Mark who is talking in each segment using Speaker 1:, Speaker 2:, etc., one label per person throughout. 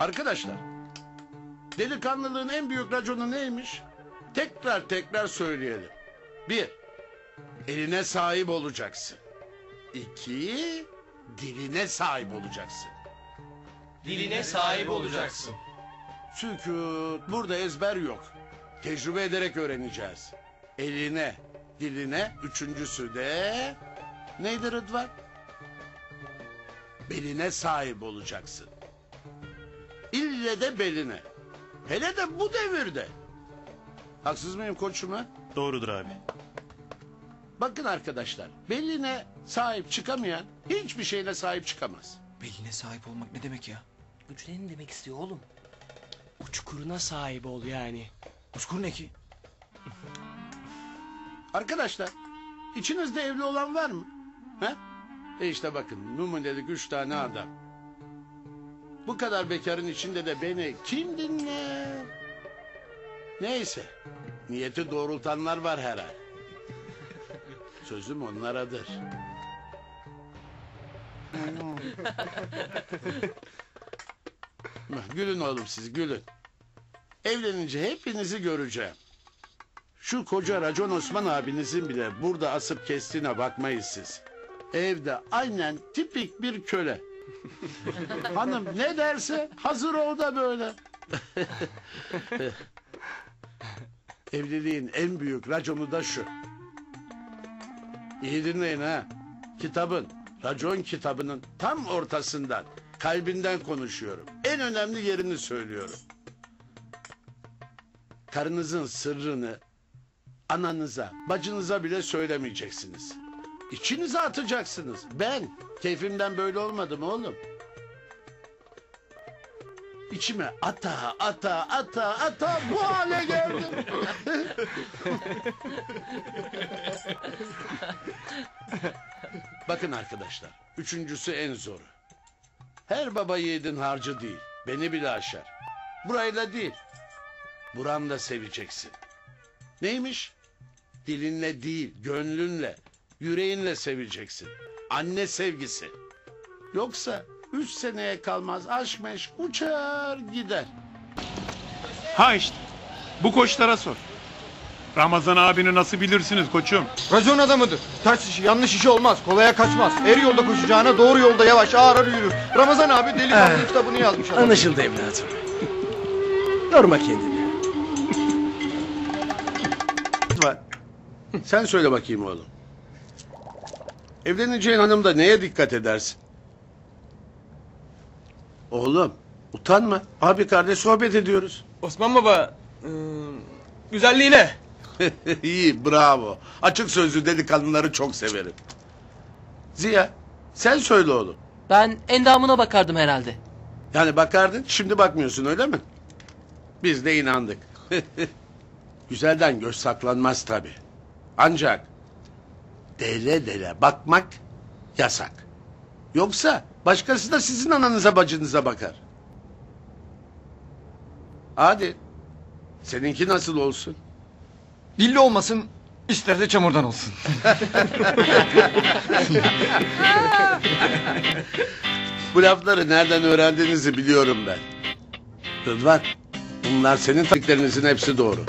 Speaker 1: Arkadaşlar, delikanlılığın en büyük raconu neymiş? Tekrar tekrar söyleyelim. Bir, eline sahip olacaksın. İki, diline sahip olacaksın.
Speaker 2: Diline sahip olacaksın.
Speaker 1: Çünkü burada ezber yok. Tecrübe ederek öğreneceğiz. Eline, diline, üçüncüsü de... Neydi Rıdvan? Beline sahip olacaksın. İlle de beline. Hele de bu devirde. Haksız mıyım koçuma?
Speaker 3: Doğrudur abi.
Speaker 1: Bakın arkadaşlar, beline sahip çıkamayan hiçbir şeyle sahip çıkamaz.
Speaker 2: Beline sahip olmak ne demek ya?
Speaker 4: Güçlerini demek istiyor oğlum. Uçkuruna sahip ol yani.
Speaker 2: Uskur ne ki?
Speaker 1: Arkadaşlar, içinizde evli olan var mı? He? E işte bakın, numunelik üç tane adam. Bu kadar bekarın içinde de beni kim dinler? Neyse, niyeti doğrultanlar var herhal. Sözüm onlaradır. gülün oğlum siz, gülün. Evlenince hepinizi göreceğim. Şu koca racon Osman abinizin bile burada asıp kestiğine bakmayız siz. Evde aynen tipik bir köle. Hanım ne derse hazır ol da böyle. Evliliğin en büyük raconu da şu. İyi dinleyin ha. Kitabın, racon kitabının tam ortasından, kalbinden konuşuyorum. En önemli yerini söylüyorum. Karınızın sırrını ananıza, bacınıza bile söylemeyeceksiniz. İçinize atacaksınız. Ben keyfimden böyle olmadım oğlum. İçime ata ata ata ata bu hale geldim. Bakın arkadaşlar, üçüncüsü en zoru. Her baba yiğidin harcı değil, beni bile aşar. Burayla değil, buranla seveceksin. Neymiş? Dilinle değil, gönlünle, yüreğinle seveceksin. Anne sevgisi. Yoksa üç seneye kalmaz aşk meşk uçar gider.
Speaker 3: Ha işte. Bu koçlara sor. Ramazan abini nasıl bilirsiniz koçum?
Speaker 5: Racon adamıdır. Ters işi, yanlış işi olmaz. Kolaya kaçmaz. Er yolda koşacağına doğru yolda yavaş ağır ağır yürür. Ramazan abi delikanlı kitabını yazmış adam.
Speaker 4: Anlaşıldı evladım. Yorma kendini.
Speaker 1: Var. Sen söyle bakayım oğlum. Evleneceğin hanımda neye dikkat edersin? Oğlum utanma. Abi kardeş sohbet ediyoruz.
Speaker 5: Osman baba, ıı, güzelliğine.
Speaker 1: İyi bravo. Açık sözlü delikanlıları çok severim. Ziya sen söyle oğlum.
Speaker 4: Ben endamına bakardım herhalde.
Speaker 1: Yani bakardın şimdi bakmıyorsun öyle mi? Biz de inandık. Güzelden göz saklanmaz tabi. Ancak dele dele bakmak yasak. Yoksa başkası da sizin ananıza bacınıza bakar. Hadi. Seninki nasıl olsun?
Speaker 5: Dilli olmasın, ister de çamurdan olsun.
Speaker 1: Bu lafları nereden öğrendiğinizi biliyorum ben. Rıdvan, bunlar senin taklitlerinizin hepsi doğru.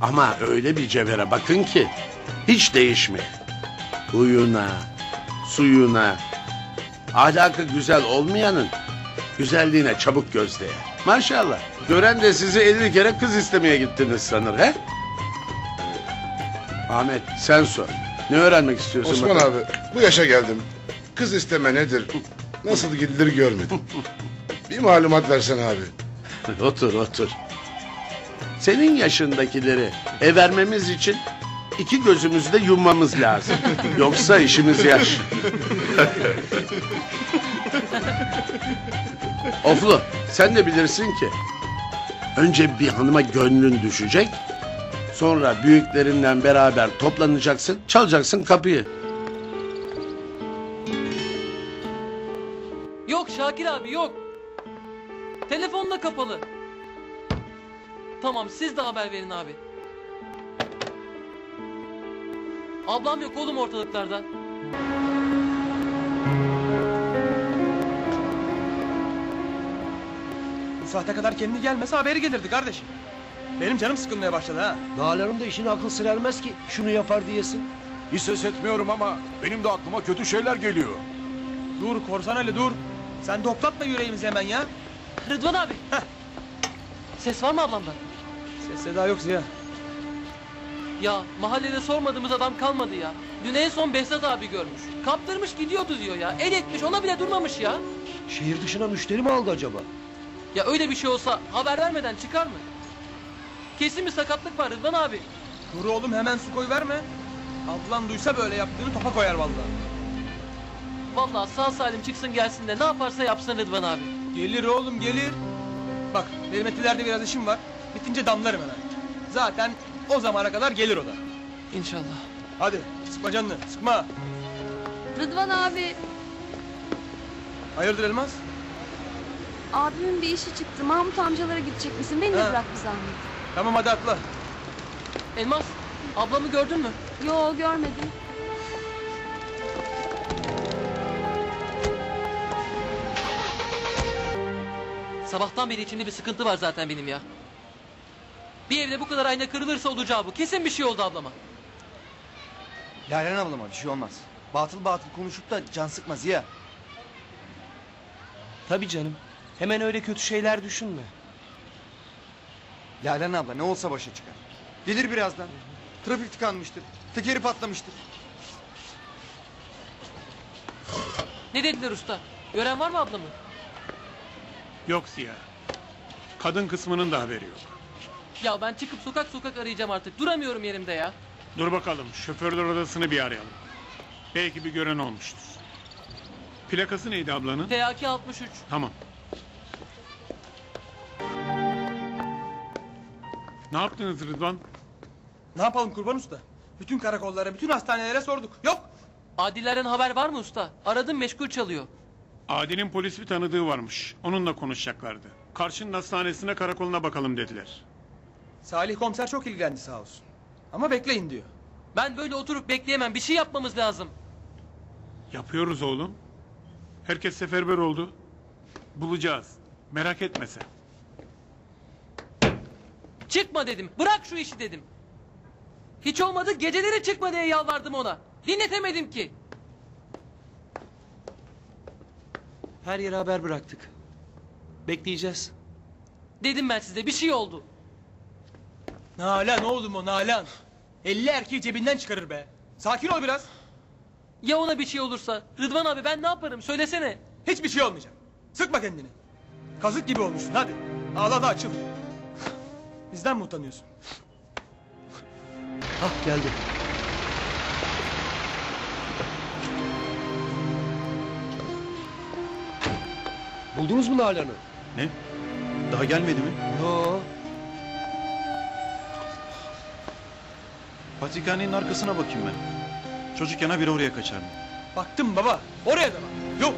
Speaker 1: Ama öyle bir cevhere bakın ki hiç değişmiyor. Huyuna, suyuna, ahlakı güzel olmayanın güzelliğine çabuk göz değer. Maşallah. Gören de sizi 50 kere kız istemeye gittiniz sanır he? Ahmet sen sor. Ne öğrenmek istiyorsun?
Speaker 6: Osman
Speaker 1: bakalım?
Speaker 6: abi bu yaşa geldim. Kız isteme nedir? Nasıl gidilir görmedim. Bir malumat versen abi.
Speaker 1: otur otur. Senin yaşındakileri ev vermemiz için iki gözümüzü de yummamız lazım. Yoksa işimiz yaş. Oflu sen de bilirsin ki önce bir hanıma gönlün düşecek. Sonra büyüklerinden beraber toplanacaksın, çalacaksın kapıyı.
Speaker 7: Yok Şakir abi yok. Telefon da kapalı. Tamam siz de haber verin abi. Ablam yok oğlum ortalıklarda.
Speaker 5: Bu saate kadar kendi gelmese haberi gelirdi kardeşim. Benim canım sıkılmaya başladı ha.
Speaker 8: Nalan'ın da işine akıl sır ermez ki. Şunu yapar diyesin.
Speaker 9: Hiç ses etmiyorum ama benim de aklıma kötü şeyler geliyor.
Speaker 5: Dur korsan Ali dur. Sen toplatma yüreğimizi hemen ya.
Speaker 7: Rıdvan abi. Ses var mı ablamdan?
Speaker 5: Ses seda yok Ziya.
Speaker 7: Ya mahallede sormadığımız adam kalmadı ya. Dün en son Behzat abi görmüş. Kaptırmış gidiyordu diyor ya. El etmiş ona bile durmamış ya.
Speaker 8: Şehir dışına müşteri mi aldı acaba?
Speaker 7: Ya öyle bir şey olsa haber vermeden çıkar mı? Kesin bir sakatlık var Rıdvan abi.
Speaker 5: Dur oğlum hemen su koy verme. Ablan duysa böyle yaptığını topa koyar vallahi.
Speaker 7: Vallahi sağ salim çıksın gelsin de ne yaparsa yapsın Rıdvan abi.
Speaker 5: Gelir oğlum gelir. Bak benim etilerde biraz işim var. Bitince damlarım hemen. Zaten o zamana kadar gelir o da.
Speaker 7: İnşallah.
Speaker 5: Hadi sıkma canını sıkma.
Speaker 10: Rıdvan abi,
Speaker 5: Hayırdır Elmas?
Speaker 10: abimin bir işi çıktı. Mahmut amcalara gidecek misin? Beni de
Speaker 5: Ha.
Speaker 10: bırak bir zahmet.
Speaker 5: Tamam hadi atla.
Speaker 7: Elmas ablamı gördün mü?
Speaker 10: Yo görmedim.
Speaker 7: Sabahtan beri içimde bir sıkıntı var zaten benim ya. Bir evde bu kadar ayna kırılırsa olacağı bu. Kesin bir şey oldu ablama.
Speaker 2: Lalen ablama bir şey olmaz. Batıl batıl konuşup da can sıkma Ziya.
Speaker 4: Tabii canım. Hemen öyle kötü şeyler düşünme.
Speaker 2: Lalen abla ne olsa başa çıkar. Gelir birazdan. Trafik tıkanmıştır. Tekeri patlamıştır.
Speaker 7: Ne dediler usta? Gören var mı ablamı?
Speaker 3: Yok Ziya. Kadın kısmının da haberi yok.
Speaker 7: Ya ben çıkıp sokak sokak arayacağım artık. Duramıyorum yerimde ya.
Speaker 3: Dur bakalım şoförler odasını bir arayalım. Belki bir gören olmuştur. Plakası neydi ablanın?
Speaker 7: TAK 63.
Speaker 3: Tamam. Ne yaptınız Rıdvan?
Speaker 5: Ne yapalım kurban usta? Bütün karakollara, bütün hastanelere sorduk. Yok.
Speaker 7: Adillerden haber var mı usta? Aradım meşgul çalıyor.
Speaker 3: Adil'in polis bir tanıdığı varmış. Onunla konuşacaklardı. Karşının hastanesine karakoluna bakalım dediler.
Speaker 5: Salih komiser çok ilgilendi sağ olsun. Ama bekleyin diyor.
Speaker 7: Ben böyle oturup bekleyemem. Bir şey yapmamız lazım.
Speaker 3: Yapıyoruz oğlum. Herkes seferber oldu. Bulacağız. Merak etme sen.
Speaker 7: Çıkma dedim. Bırak şu işi dedim. Hiç olmadı geceleri çıkma diye yalvardım ona. Dinletemedim ki.
Speaker 4: Her yere haber bıraktık. Bekleyeceğiz.
Speaker 7: Dedim ben size bir şey oldu.
Speaker 5: Nalan oğlum o Nalan. 50 erkeği cebinden çıkarır be. Sakin ol biraz.
Speaker 7: Ya ona bir şey olursa? Rıdvan abi ben ne yaparım? Söylesene.
Speaker 5: Hiçbir şey olmayacak. Sıkma kendini. Kazık gibi olmuşsun hadi. Ağla da açıl. Bizden mi utanıyorsun?
Speaker 8: Hah geldi. Buldunuz mu Nalan'ı?
Speaker 2: Ne? Daha gelmedi mi?
Speaker 8: Yo.
Speaker 2: Patrikhanenin arkasına bakayım ben. Çocukken habire oraya kaçardım.
Speaker 5: Baktım baba. Oraya da bak. Yok.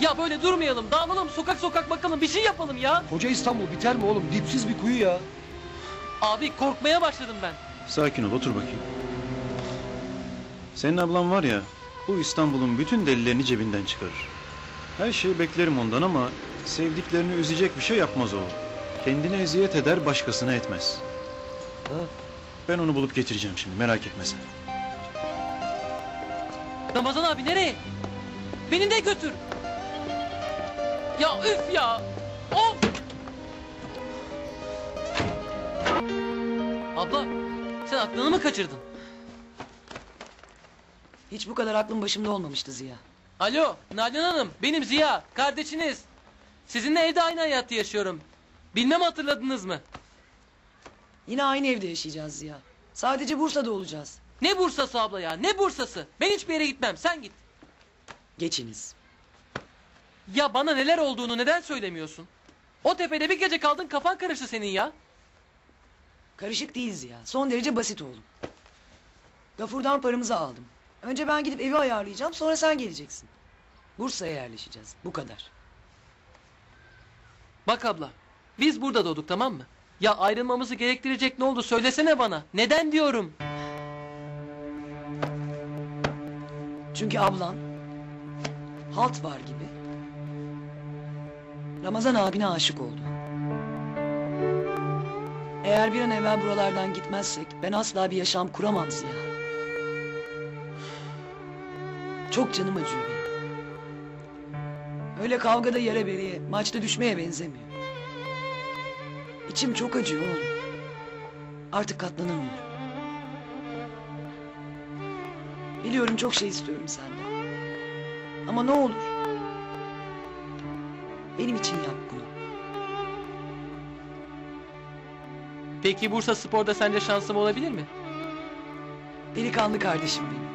Speaker 7: Ya böyle durmayalım. Dağılalım sokak sokak bakalım. Bir şey yapalım ya.
Speaker 8: Koca İstanbul biter mi oğlum? Dipsiz bir kuyu ya.
Speaker 7: Abi korkmaya başladım ben.
Speaker 2: Sakin ol otur bakayım. Senin ablan var ya bu İstanbul'un bütün delilerini cebinden çıkarır. Her şeyi beklerim ondan ama sevdiklerini üzecek bir şey yapmaz o. Kendine eziyet eder başkasına etmez.
Speaker 8: Ha?
Speaker 2: Ben onu bulup getireceğim şimdi merak etme sen.
Speaker 7: Ramazan abi nereye? Beni de götür. Ya üf ya. Of. Abla sen aklını mı kaçırdın?
Speaker 11: Hiç bu kadar aklım başımda olmamıştı Ziya.
Speaker 7: Alo Nalan Hanım benim Ziya kardeşiniz. Sizinle evde aynı hayatı yaşıyorum. Bilmem hatırladınız mı?
Speaker 11: Yine aynı evde yaşayacağız Ziya. Sadece Bursa'da olacağız.
Speaker 7: Ne Bursa'sı abla ya ne Bursa'sı? Ben hiçbir yere gitmem sen git.
Speaker 11: Geçiniz.
Speaker 7: Ya bana neler olduğunu neden söylemiyorsun? O tepede bir gece kaldın kafan karıştı senin ya.
Speaker 11: Karışık değil Ziya. Son derece basit oğlum. Gafur'dan paramızı aldım. Önce ben gidip evi ayarlayacağım sonra sen geleceksin. Bursa'ya yerleşeceğiz. Bu kadar.
Speaker 7: Bak abla biz burada doğduk tamam mı? Ya ayrılmamızı gerektirecek ne oldu söylesene bana. Neden diyorum?
Speaker 11: Çünkü ablan halt var gibi. Ramazan abine aşık oldu. Eğer bir an evvel buralardan gitmezsek ben asla bir yaşam kuramam Ziya. Çok canım acıyor benim. Öyle kavgada yere bereye, maçta düşmeye benzemiyor. İçim çok acıyor oğlum. Artık katlanamıyorum. Biliyorum çok şey istiyorum senden. Ama ne olur. Benim için yap bunu.
Speaker 7: Peki Bursa Spor'da sence şansım olabilir mi?
Speaker 11: Delikanlı kardeşim benim.